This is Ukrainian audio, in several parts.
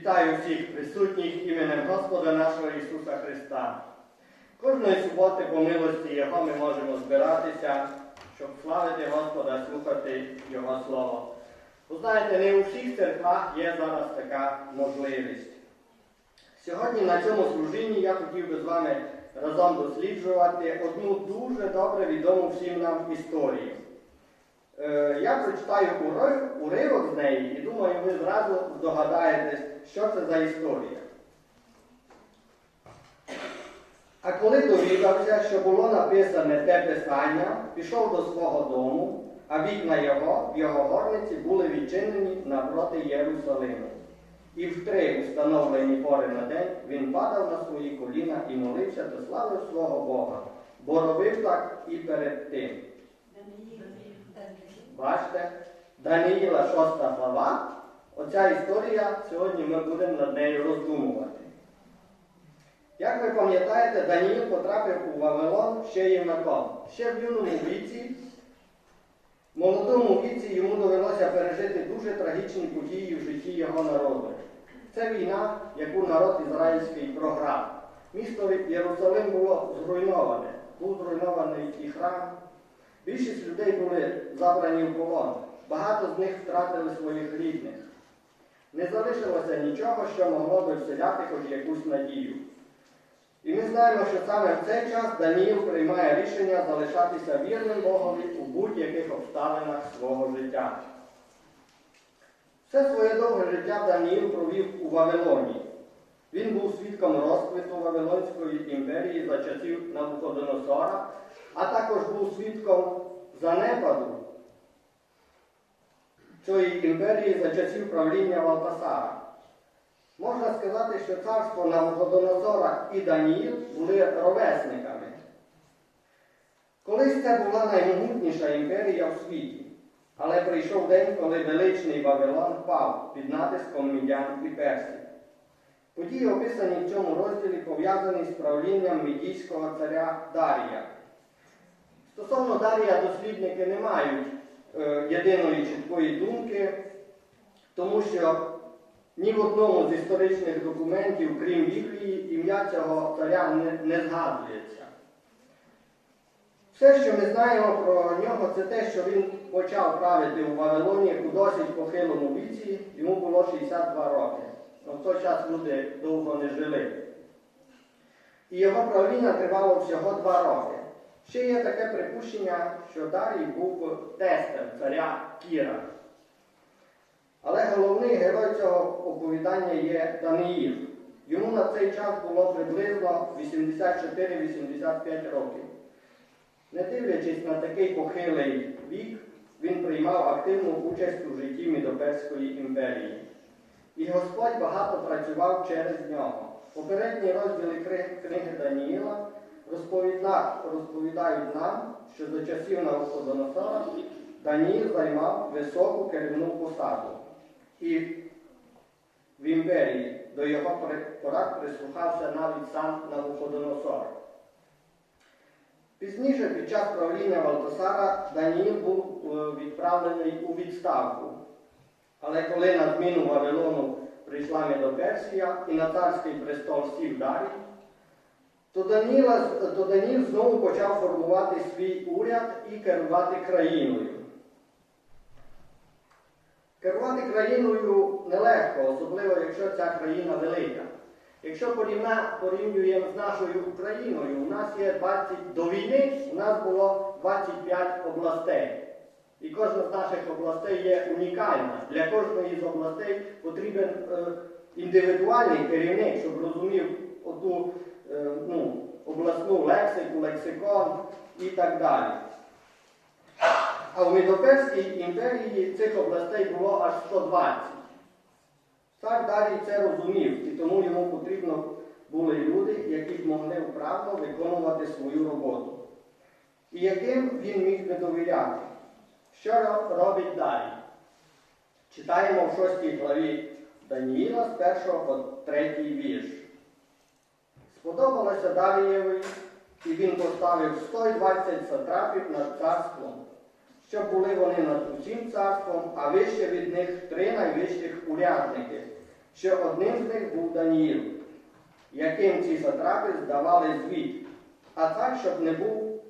Вітаю всіх присутніх іменем Господа нашого Ісуса Христа. Кожної суботи по милості Його ми можемо збиратися, щоб славити Господа, слухати Його Слово. Ви знаєте, не у всіх церквах є зараз така можливість. Сьогодні на цьому служінні я хотів би з вами разом досліджувати одну дуже добре відому всім нам історію. Е, Я прочитаю уривок з неї і думаю, ви зразу здогадаєтесь, що це за історія. А коли довідався, що було написане те писання, пішов до свого дому, а вікна його в його горниці були відчинені напроти Єрусалиму. І в три установлені пори на день він падав на свої коліна і молився та славив свого Бога, бо робив так і перед тим. Бачите, Даниїла 6 глава. Оця історія, сьогодні ми будемо над нею роздумувати. Як ви пам'ятаєте, Даніїл потрапив у Вавилон ще юнаком. Ще в юному віці, в молодому віці йому довелося пережити дуже трагічні події в житті його народу. Це війна, яку народ ізраїльський програв. Місто Єрусалим було зруйноване, був зруйнований і храм. Більшість людей були забрані в полон. Багато з них втратили своїх рідних. Не залишилося нічого, що могло би вселяти хоч якусь надію. І ми знаємо, що саме в цей час Даніїл приймає рішення залишатися вірним Богові у будь-яких обставинах свого життя. Все своє довге життя Даніїл провів у Вавилоні. Він був свідком розквіту Вавилонської імперії за часів Навуходоносора, а також був свідком занепаду цієї імперії за часів правління Валтасара. Можна сказати, що царство Навуходоносора і Даніїл були ровесниками. Колись це була наймогутніша імперія в світі, але прийшов день, коли величний Вавилон впав під натиском мідян і персів. Події, описані в цьому розділі, пов'язані з правлінням мідійського царя Дарія. Стосовно Дарія дослідники не мають єдиної чіткої думки, тому що ні в одному з історичних документів, крім Біблії, ім'я цього царя не, не згадується. Все, що ми знаємо про нього, це те, що він почав правити у Вавилоні у досить похилому віці, йому було 62 роки. Ну, В той час люди довго не жили. І його правління тривало всього два роки. Ще є таке припущення, що Дарій був тестем царя Кіра. Але головний герой цього оповідання є Даниїл. Йому на цей час було приблизно 84-85 років. Не дивлячись на такий похилий вік, він приймав активну участь у житті Мідоперської імперії. І Господь багато працював через нього. Попередні розділи книги Даніїла розповіда- розповідають нам, що за часів Навуходоносора Даніїл займав високу керівну посаду. І в імперії до його порад прислухався навіть сам Навуходоносор. Пізніше, під час правління Валтасара, Даніїл був е, відправлений у відставку. Але коли на зміну Вавилону прийшла Медоперсія і на царський престол сів Дарій, то Даніла, то Даніл знову почав формувати свій уряд і керувати країною. Керувати країною нелегко, особливо якщо ця країна велика. Якщо порівнюємо з нашою Україною, у нас є 20 до війни, у нас було 25 областей. І кожна з наших областей є унікальна. Для кожної з областей потрібен е, індивідуальний керівник, щоб розумів е, ну, обласну лексику, лексикон і так далі. А в Медоперській імперії цих областей було аж 120. Цар далі це розумів, і тому йому потрібно були люди, які могли вправно виконувати свою роботу. І яким він міг не довіряти. Що робить далі? Читаємо в 6 главі Даніїла з 1 по 3 вірш. Сподобалося Дарієві, і він поставив 120 сатрапів над царством, щоб були вони над усім царством, а вище від них три найвищих урядники, що одним з них був Даніїл, яким ці сатрапи здавали звіт, а так, щоб не був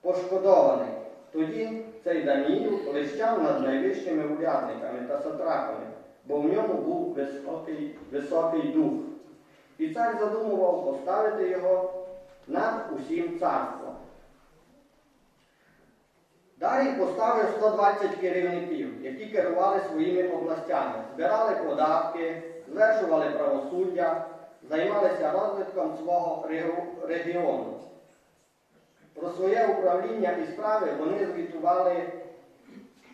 пошкодований. Тоді цей Даніїл блищав над найвищими урядниками та сатрапами, бо в ньому був високий, високий дух. І цар задумував поставити його над усім царством. Дарій поставив 120 керівників, які керували своїми областями, збирали податки, звершували правосуддя, займалися розвитком свого регіону. Про своє управління і справи вони звітували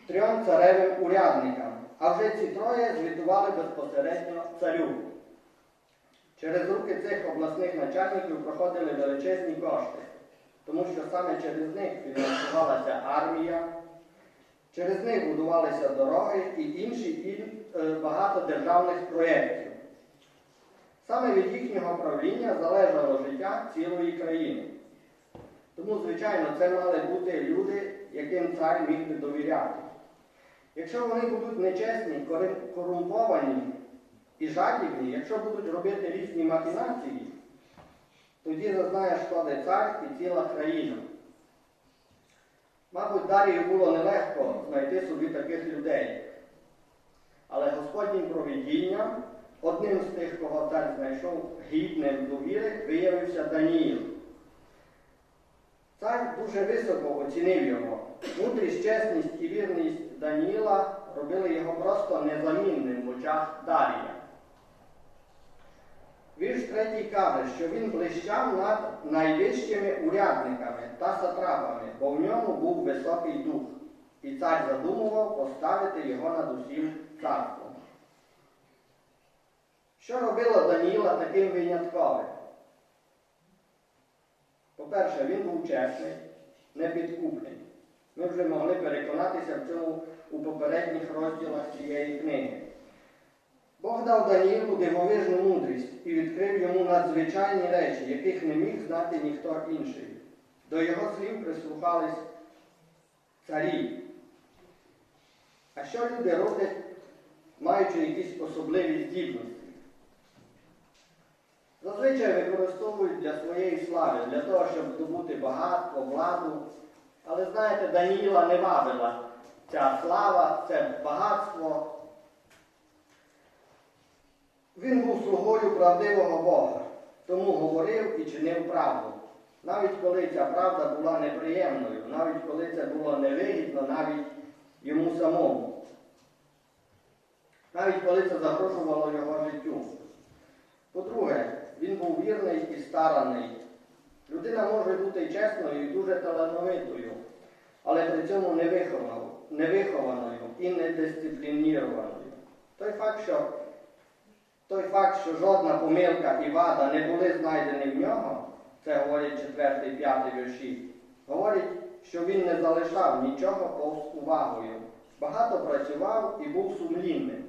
трьом царевим урядникам, а вже ці троє звітували безпосередньо царю. Через руки цих обласних начальників проходили величезні кошти, тому що саме через них фінансувалася армія, через них будувалися дороги і інші е, багато державних проєктів. Саме від їхнього правління залежало життя цілої країни. Тому, звичайно, це мали бути люди, яким цар міг би довіряти. Якщо вони будуть нечесні, корумповані і жадібні, якщо будуть робити різні махінації, тоді зазнає шкоди цар і ціла країна. Мабуть, Дарію було нелегко знайти собі таких людей. Але Господнім провідінням, одним з тих, кого цар знайшов гідним довіри, виявився Даніїл. Цар дуже високо оцінив його. Мудрість, чесність і вірність Даніїла робили його просто незамінним в очах Дарія. Вірш третій каже, що він блищав над найвищими урядниками та сатрапами, бо в ньому був високий дух, і цар задумував поставити його над усім царством. Що робило Даніїла таким винятковим? По-перше, він був чесний, непідкупний. Ми вже могли переконатися в цьому у попередніх розділах цієї книги. Бог дав Даніїлу дивовижну мудрість і відкрив йому надзвичайні речі, яких не міг знати ніхто інший. До його слів прислухались царі. А що люди роблять, маючи якісь особливі здібності? Зазвичай використовують для своєї слави, для того, щоб здобути багатство, владу. Але знаєте, Даніїла не вабила ця слава, це багатство. Він був слугою правдивого Бога, тому говорив і чинив правду. Навіть коли ця правда була неприємною, навіть коли це було невигідно, навіть йому самому. Навіть коли це загрожувало його життю. По-друге, він був вірний і стараний. Людина може бути чесною і дуже талановитою, але при цьому невихованою, і недисциплінірованою. Той факт, що той факт, що жодна помилка і вада не були знайдені в нього, це говорять 4-5 вірші, говорить, що він не залишав нічого повз увагою. Багато працював і був сумлінним.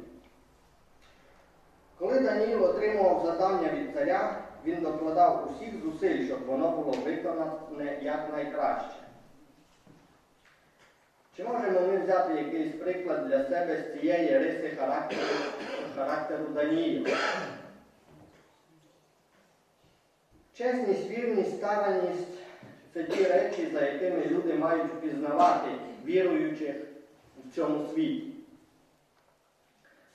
Коли Даніїл отримував завдання від царя, він докладав усіх зусиль, щоб воно було виконане якнайкраще. Чи можемо ми взяти якийсь приклад для себе з цієї риси характеру, характеру Даніїла? Чесність, вірність, старанність це ті речі, за якими люди мають впізнавати віруючих в цьому світі.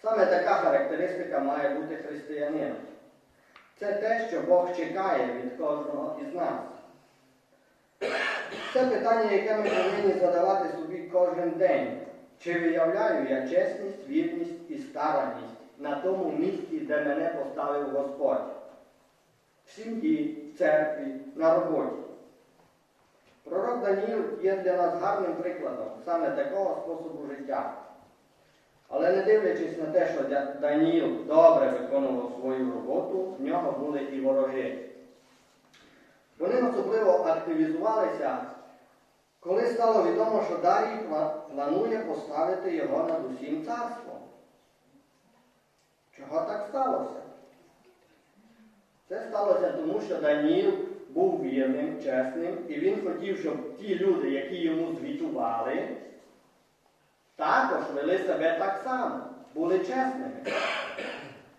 Саме така характеристика має бути християнином. Це те, що Бог чекає від кожного із нас. Це питання, яке ми повинні задавати собі кожен день. Чи виявляю я чесність, вірність і старанність на тому місці, де мене поставив Господь? В сім'ї, в церкві, на роботі. Пророк Даніїл є для нас гарним прикладом саме такого способу життя. Але не дивлячись на те, що Даніїл добре виконував свою роботу, в нього були і вороги. Вони особливо активізувалися, коли стало відомо, що Дарій планує поставити його над усім царством. Чого так сталося? Це сталося тому, що Даніїл був вірним, чесним, і він хотів, щоб ті люди, які йому звітували, також вели себе так само, були чесними.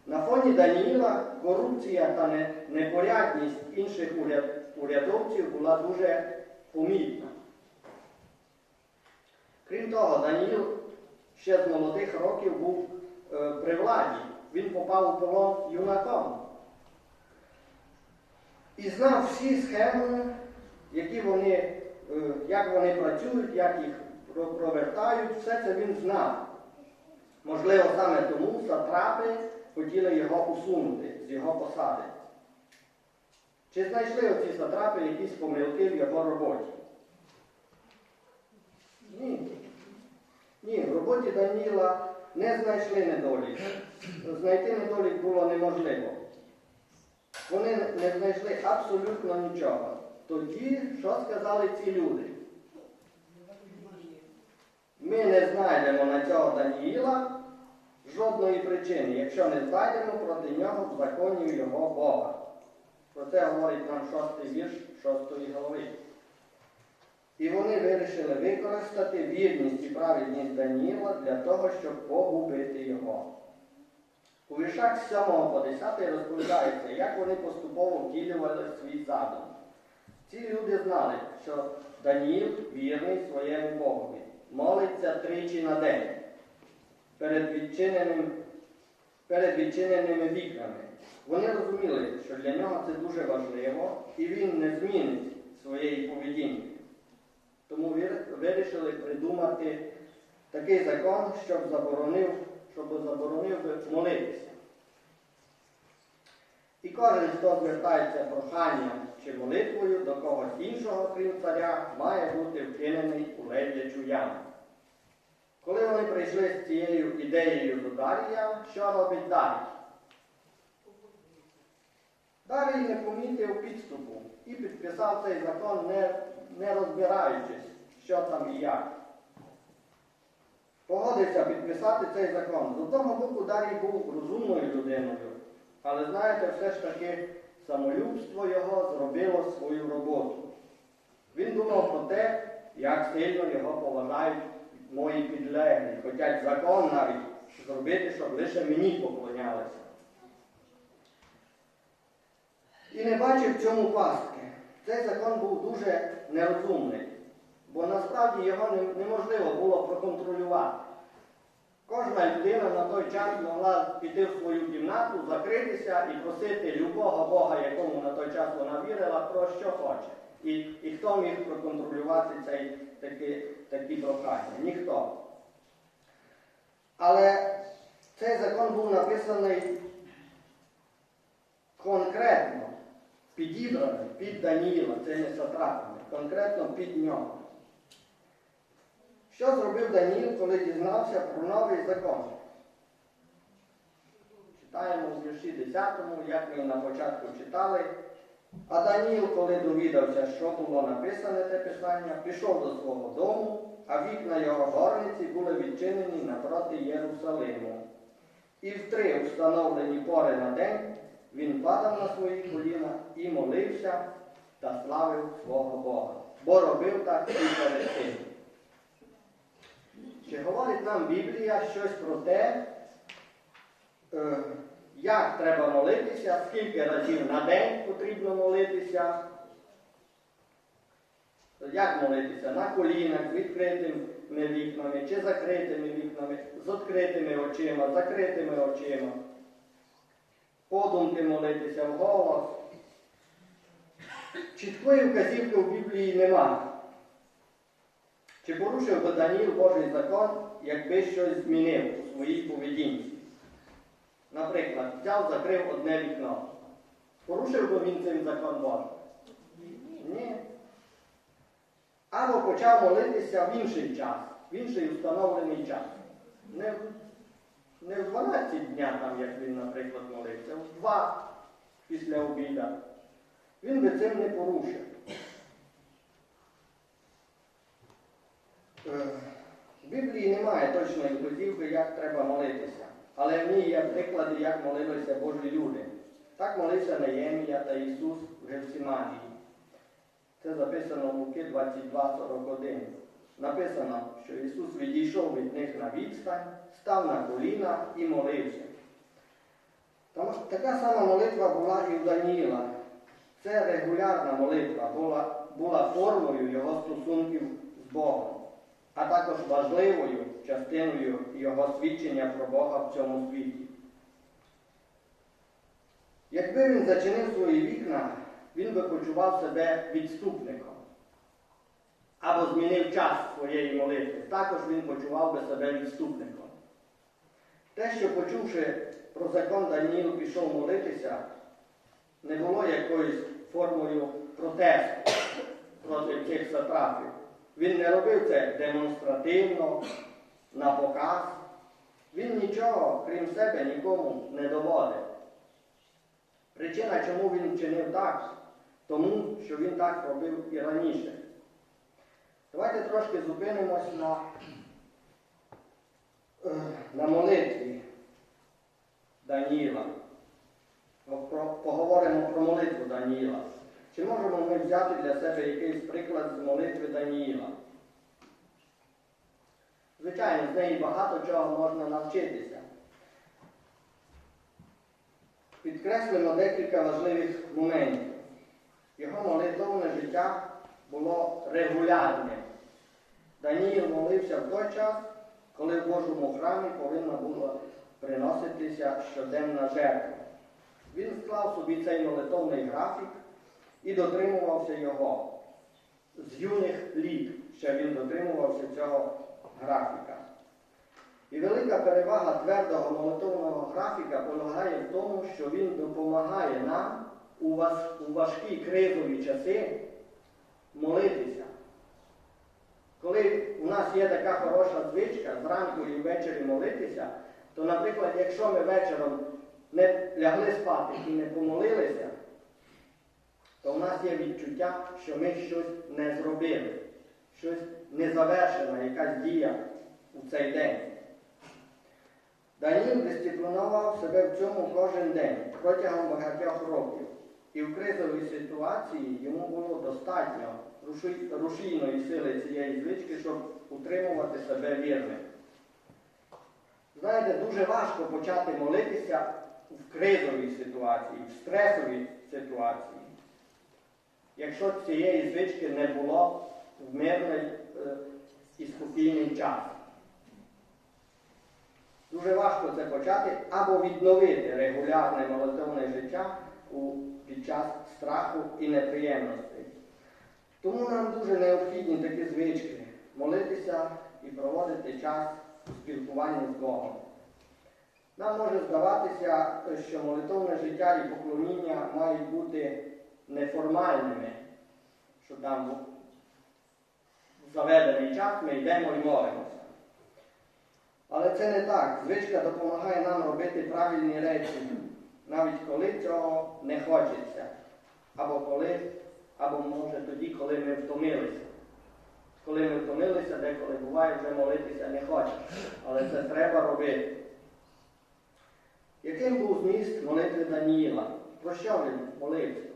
На фоні Даніїла корупція та непорядність інших урядовців була дуже помітна. Крім того, Даніїл ще з молодих років був е, при владі. Він попав у полон юнаком. І знав всі схеми, які вони, е, як вони працюють, як їх провертають, все це він знав. Можливо, саме тому сатрапи хотіли його усунути з його посади. Чи знайшли оці сатрапи якісь помилки в його роботі? Ні. Ні, в роботі Даніла не знайшли недолік. Знайти недолік було неможливо. Вони не знайшли абсолютно нічого. Тоді, що сказали ці люди? Ми не знайдемо на цього Даніїла жодної причини, якщо не знайдемо проти нього в законі його Бога. Про це говорить нам шостий вірш шостої глави. І вони вирішили використати вірність і праведність Даніїла для того, щоб погубити його. У віршах 7 по 10 розповідається, як вони поступово втілювали свій задум. Ці люди знали, що Даніїл вірний своєму Богові, молиться тричі на день перед, відчиненим, перед відчиненими вікнами. Вони розуміли, що для нього це дуже важливо, і він не змінить своєї поведінки. Тому вирішили придумати такий закон, щоб заборонив, щоб заборонив молитися. І кожен, хто звертається проханням чи молитвою до когось іншого, крім царя, має бути вкинений у ледячу яму. Коли вони прийшли з цією ідеєю до Дарія, що робить Дарій? Дарій не помітив підступу і підписав цей закон, не, не розбираючись, що там і як. Погодився підписати цей закон. З одного боку, Дарій був розумною людиною, але знаєте, все ж таки самолюбство його зробило свою роботу. Він думав про те, як сильно його поважають мої підлеглі, хочуть закон навіть зробити, щоб лише мені поклонялися. І не бачив в цьому пастки. Цей закон був дуже нерозумний, бо насправді його неможливо було проконтролювати. Кожна людина на той час могла піти в свою кімнату, закритися і просити любого Бога, якому на той час вона вірила, про що хоче. І, і хто міг проконтролювати цей, такі, такі прохання? Ніхто. Але цей закон був написаний конкретно, підібраний під Даніїла, цими сатрапами, конкретно під нього. Що зробив Даніїл, коли дізнався про новий закон? Читаємо у вірші 10, як ми на початку читали. А Даніїл, коли довідався, що було написане те писання, пішов до свого дому, а вікна його горниці були відчинені напроти Єрусалиму. І в три встановлені пори на день він падав на свої коліна і молився та славив свого Бога, бо робив так і перед тим. Чи говорить нам Біблія щось про те, е, як треба молитися, скільки разів на день потрібно молитися? Як молитися? На колінах, з відкритими вікнами чи закритими вікнами, з відкритими очима, закритими очима. Подумки молитися вголос. Чіткої вказівки в Біблії немає. Чи порушив би Даніїл Божий закон, якби щось змінив у своїй поведінці? Наприклад, взяв, закрив одне вікно. Порушив би він цим закон Божий? Ні. Або почав молитися в інший час, в інший установлений час. Не, не в 12 дня, там, як він, наприклад, молився, в 2 після обіда. Він би цим не порушив. Е, В Біблії немає точної вказівки, як треба молитися, але в ній є приклади, як молилися Божі люди. Так молився Неємія та Ісус в Гевсиманії. Це записано в Луки 22,41. Написано, що Ісус відійшов від них на відстань, став на коліна і молився. Там така сама молитва була і у Даніїла. Це регулярна молитва, була, була формою його стосунків з Богом, а також важливою частиною його свідчення про Бога в цьому світі. Якби він зачинив свої вікна, він би почував себе відступником або змінив час своєї молитви. Також він почував би себе відступником. Те, що почувши про закон Даніїл пішов молитися, не було якоюсь формою протесту проти цих сатрапів. Він не робив це демонстративно, на показ. Він нічого, крім себе, нікому не доводив. Причина, чому він вчинив так, тому що він так робив і раніше. Давайте трошки зупинимось на, е, на молитві Даніїла. Поговоримо про молитву Даніїла. Чи можемо ми взяти для себе якийсь приклад з молитви Даніїла? Звичайно, з неї багато чого можна навчитися. Підкреслимо декілька важливих моментів. Його молитовне життя було регулярним. Даніїл молився в той час, коли в Божому храмі повинна була приноситися щоденна жертва. Він склав собі цей молитовний графік і дотримувався його. З юних літ ще він дотримувався цього графіка. І велика перевага твердого молитовного графіка полягає в тому, що він допомагає нам у важ- у важкі кризові часи молитися. Коли у нас є така хороша звичка зранку і ввечері молитися, то, наприклад, якщо ми вечором не лягли спати і не помолилися, то у нас є відчуття, що ми щось не зробили, щось не завершена, якась дія у цей день. Даніл дисциплінував себе в цьому кожен день протягом багатьох років. І в кризовій ситуації йому було достатньо рушійної сили цієї звички, щоб утримувати себе вірним. Знаєте, дуже важко почати молитися в кризовій ситуації, в стресовій ситуації. Якщо цієї звички не було в мирний е, і спокійний час. Дуже важко це почати або відновити регулярне молитовне життя у, під час страху і неприємностей. Тому нам дуже необхідні такі звички молитися і проводити час у спілкуванні з Богом. Нам може здаватися, що молитовне життя і поклоніння мають бути неформальними, що там заведений час ми йдемо і молимося. Але це не так. Звичка допомагає нам робити правильні речі, навіть коли цього не хочеться. Або коли, або може тоді, коли ми втомилися. Коли ми втомилися, деколи буває, вже молитися не хочеш. Але це треба робити. Яким був зміст молитви Даніїла? Про що він молився?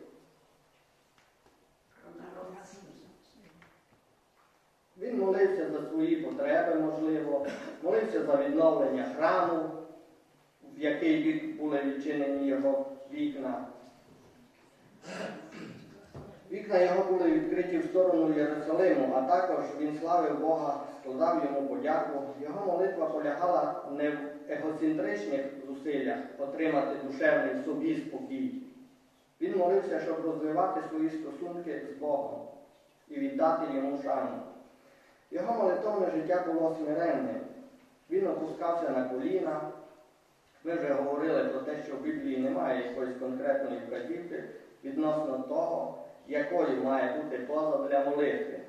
Він молився за свої потреби, можливо, молився за відновлення храму, в який бік були відчинені його вікна. Вікна його були відкриті в сторону Єрусалиму, а також він славив Бога, складав йому подяку. Його молитва полягала не в егоцентричних зусиллях отримати душевний собі спокій. Він молився, щоб розвивати свої стосунки з Богом і віддати йому шану. Його молитовне життя було смиренним. Він опускався на коліна. Ми вже говорили про те, що в Біблії немає якоїсь конкретної вказівки відносно того, якою має бути поза для молитви.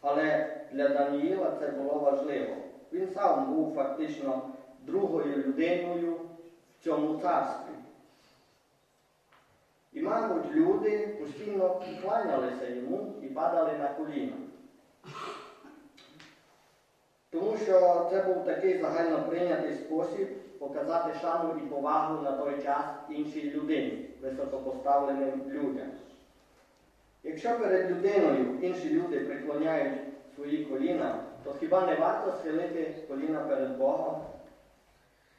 Але для Даніїла це було важливо. Він сам був фактично другою людиною в цьому царстві. І, мабуть, люди постійно кланялися йому і падали на коліна. Тому що це був такий загально прийнятий спосіб показати шану і повагу на той час іншій людині, високопоставленим людям. Якщо перед людиною інші люди преклоняють свої коліна, то хіба не варто схилити коліна перед Богом,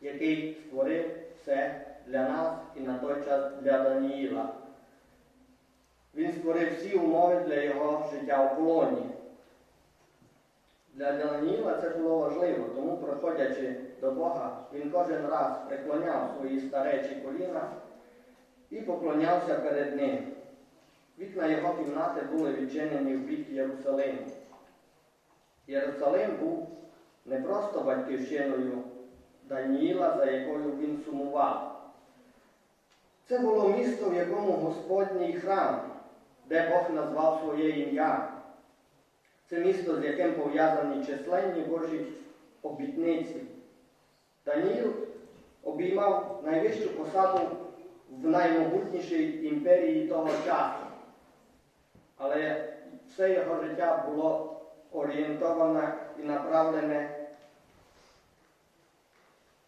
який створив все для нас і на той час для Даніїла. Він створив всі умови для його життя у полоні. Для Даніїла це було важливо, тому, приходячи до Бога, він кожен раз преклоняв свої старечі коліна і поклонявся перед ним. Вікна його кімнати були відчинені в бік Єрусалиму. Єрусалим був не просто батьківщиною Даніїла, за якою він сумував. Це було місто, в якому Господній храм, де Бог назвав своє ім'я. Це місто, з яким пов'язані численні Божі обітниці. Даніїл обіймав найвищу посаду в наймогутнішій імперії того часу. Але все його життя було орієнтоване і направлене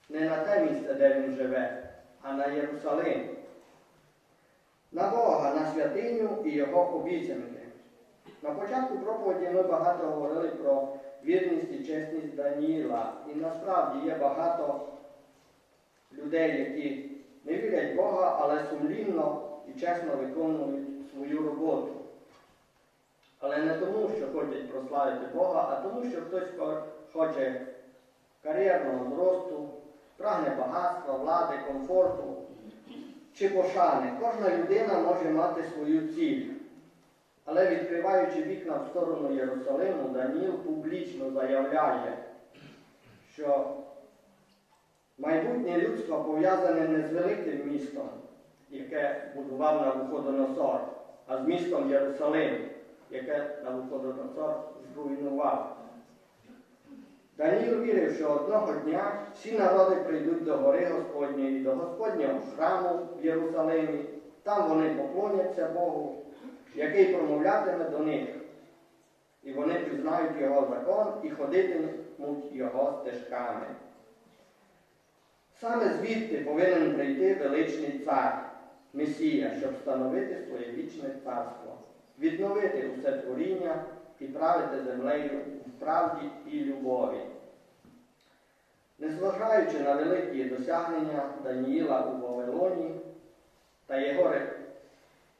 не на те місце, де він живе, а на Єрусалим, на Бога, на святиню і його обіцянки. На початку проповіді ми багато говорили про вірність і чесність Даніїла. І насправді є багато людей, які не вірять Бога, але сумлінно і чесно виконують свою роботу. Але не тому, що хочуть прославити Бога, а тому, що хтось хоче кар'єрного зросту, прагне багатства, влади, комфорту чи пошани. Кожна людина може мати свою ціль. Але відкриваючи вікна в сторону Єрусалиму, Даніл публічно заявляє, що майбутнє людство пов'язане не з великим містом, яке будував на Навуходоносор, а з містом Єрусалим, яке Навуходоносор зруйнував. Даніл вірив, що одного дня всі народи прийдуть до гори Господньої, до Господнього храму в Єрусалимі, там вони поклоняться Богу який промовлятиме до них. І вони пізнають його закон і ходитимуть його стежками. Саме звідти повинен прийти величний цар, Месія, щоб встановити своє вічне царство, відновити усе творіння і правити землею в правді і любові. Незважаючи на великі досягнення Даніїла у Вавилоні та його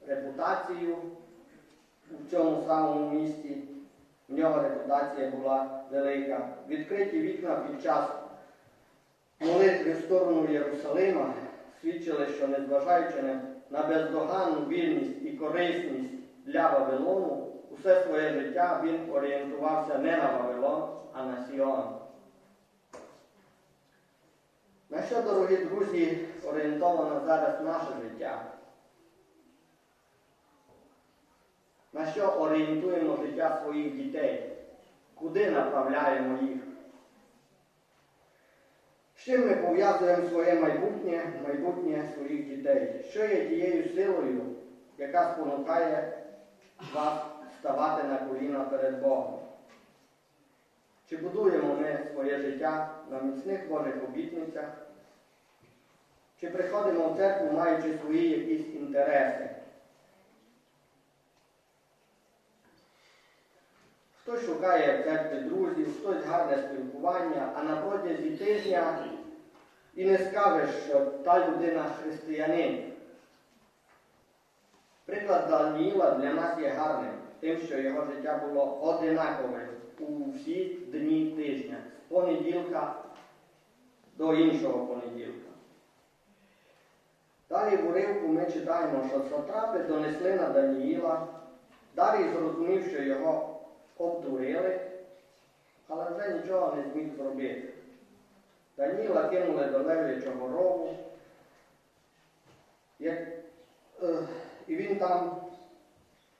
репутацію у цьому самому місті. В нього репутація була велика. Відкриті вікна під час молитви в сторону Єрусалима свідчили, що незважаючи на бездоганну вільність і корисність для Вавилону, усе своє життя він орієнтувався не на Вавилон, а на Сіон. На що, дорогі друзі, орієнтовано зараз наше життя? на що орієнтуємо життя своїх дітей, куди направляємо їх. З чим ми пов'язуємо своє майбутнє, майбутнє своїх дітей? Що є тією силою, яка спонукає вас ставати на коліна перед Богом? Чи будуємо ми своє життя на міцних Божих обітницях? Чи приходимо в церкву, маючи свої якісь інтереси? Хтось шукає в церкві друзів, хтось гарне спілкування, а на протязі тижня і не скажеш, що та людина християнин. Приклад Даніїла для нас є гарним, тим, що його життя було одинакове у всі дні тижня, з понеділка до іншого понеділка. Далі в уривку ми читаємо, що сатрапи донесли на Даніїла, далі зрозумів, що його обдурили, але вже нічого не зміг зробити. Даніла кинули до левлячого рову, як, е, і він там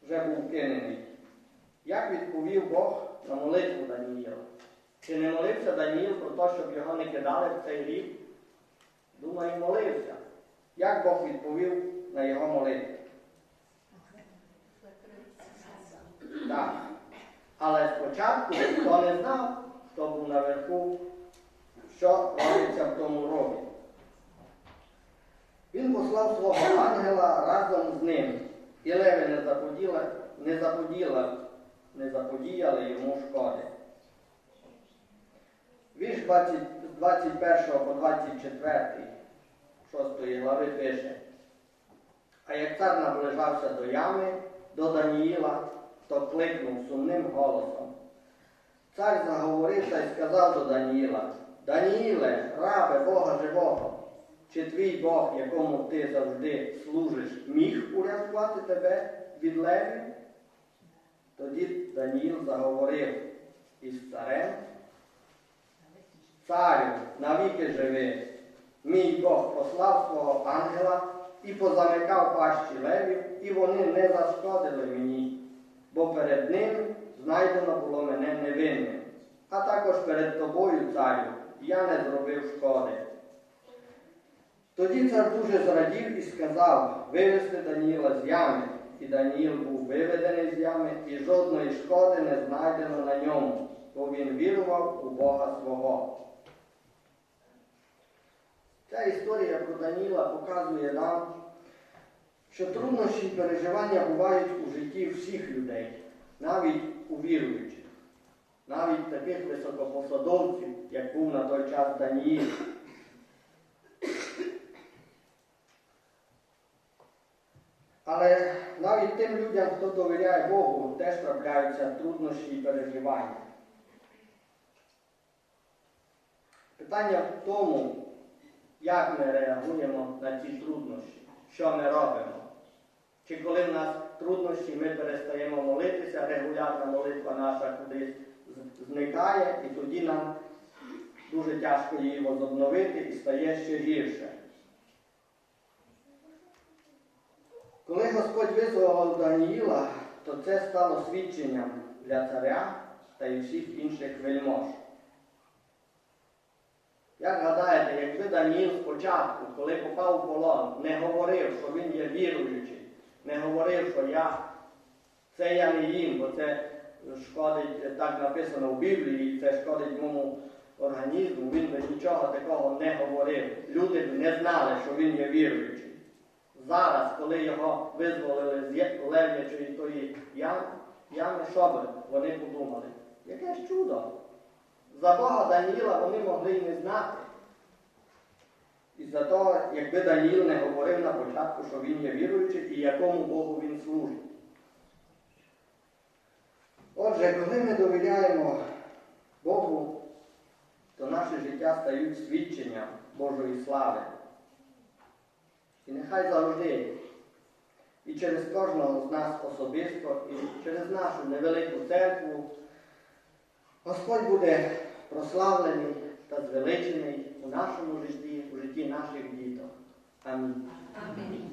вже був кинений. Як відповів Бог на молитву Даніїла? Чи не молився Даніїл про те, щоб його не кидали в цей рік? Думаю, молився. Як Бог відповів на його молитву? Так. Але спочатку ніхто не знав, хто був наверху, що робиться в тому робі. Він послав свого ангела разом з ним, і леви не заподіли, не заподіли, не заподіяли йому шкоди. Вірш 20, з 21 по 24. 6 глави пише. А як цар наближався до ями, до Даніїла, то кликнув сумним голосом. Цар заговорив та й сказав до Даніїла, Даніїле, рабе Бога живого, чи твій Бог, якому ти завжди служиш, міг урятувати тебе від левів? Тоді Даніїл заговорив із царем. Царю, навіки живи, мій Бог послав свого ангела і позамикав пащі левів, і вони не зашкодили мені, бо перед ними знайдено було мене невинним. А також перед тобою, царю, я не зробив шкоди. Тоді цар дуже зрадів і сказав вивести Даніїла з ями. І Даніїл був виведений з ями, і жодної шкоди не знайдено на ньому, бо він вірував у Бога свого. Ця історія про Даніла показує нам, що труднощі і переживання бувають у житті всіх людей, навіть у віруючих, навіть таких високопосадовців, як був на той час Даніїл. Але навіть тим людям, хто довіряє Богу, теж трапляються труднощі і переживання. Питання в тому, як ми реагуємо на ці труднощі, що ми робимо. Чи коли в нас труднощі, ми перестаємо молитися, регулярна молитва наша кудись зникає, і тоді нам дуже тяжко її возобновити і стає ще гірше. Коли Господь визволив Даніїла, то це стало свідченням для царя та й всіх інших вельмож. Як гадаєте, якби Даніїл спочатку, коли попав у полон, не говорив, що він є віруючий, не говорив, що я це я не їм, бо це шкодить, так написано в Біблії, це шкодить моєму організму, він би нічого такого не говорив. Люди б не знали, що він є віруючий. Зараз, коли його визволили з лев'ячої тої ями, ями, що би вони подумали? Яке ж чудо! За Бога Даніїла вони могли й не знати. І за того, якби Даніїл не говорив на початку, що він є віруючий і якому Богу він служить. Отже, коли ми довіряємо Богу, то наше життя стають свідченням Божої слави. І нехай завжди, і через кожного з нас особисто, і через нашу невелику церкву, Господь буде прославлений та звеличений у нашому житті, у житті наших діток. Амінь. Амінь.